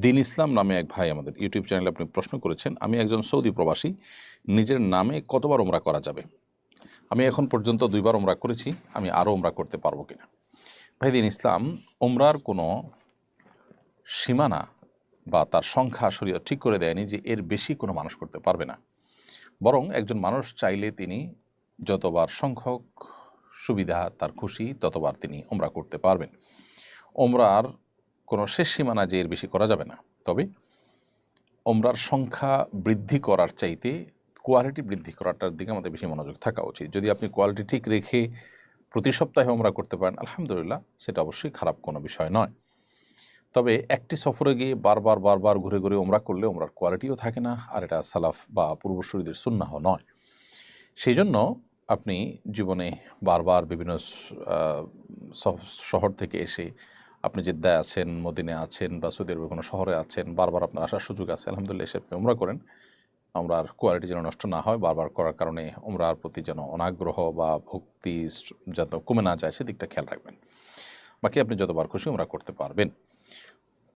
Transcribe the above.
দিন ইসলাম নামে এক ভাই আমাদের ইউটিউব চ্যানেলে আপনি প্রশ্ন করেছেন, আমি একজন সৌদি প্রবাসী, নিজের নামে কতবার ওমরা করা যাবে? আমি এখন পর্যন্ত দুইবার ওমরা করেছি, আমি আরও ওমরা করতে পারব কিনা? ভাই, দিন ইসলাম ওমরার কোনো সীমানা বা তার সংখ্যা শরীয়ত ঠিক করে দেয়নি যে এর বেশি কোনো মানুষ করতে পারবে না। বরং একজন মানুষ চাইলে তিনি যতবার সংখ্যক সুবিধা, তার খুশি, ততবার তিনি ওমরা করতে পারবেন। ওমরার কোনো শেষ সীমানা যে এর বেশি করা যাবে না। তবে ওমরার সংখ্যা বৃদ্ধি করার চাইতে কোয়ালিটি বৃদ্ধি করাটার দিকে আমাদের বেশি মনোযোগ থাকা উচিত। যদি আপনি কোয়ালিটি ঠিক রেখে প্রতি সপ্তাহে ওমরা করতে পারেন, আলহামদুলিল্লাহ, সেটা অবশ্যই খারাপ কোনো বিষয় নয়। তবে একটি সফরে গিয়ে বারবার বারবার ঘুরে ঘুরে ওমরা করলে ওমরার কোয়ালিটিও থাকে না, আর এটা সালাফ বা পূর্বসূরীদের সুন্নাহ নয়। সেই জন্য আপনি জীবনে বারবার বিভিন্ন শহর থেকে এসে আপনি জেদ্দায় আছেন মদিনে আছেন বা সৌদি আরবের কোনো শহরে আছেন, বারবার আপনার আসার সুযোগ আছে। আলহামদুলিল্লাহ, এসে আপনি ওমরা করেন। আর কোয়ালিটি যেন নষ্ট না হয়, বারবার করার কারণে ওমরার প্রতি যেন অনাগ্রহ বা ভক্তি যাতে কমে না যায়, সেদিকটা খেয়াল রাখবেন। বাকি আপনি যতবার খুশি ওমরা করতে পারবেন।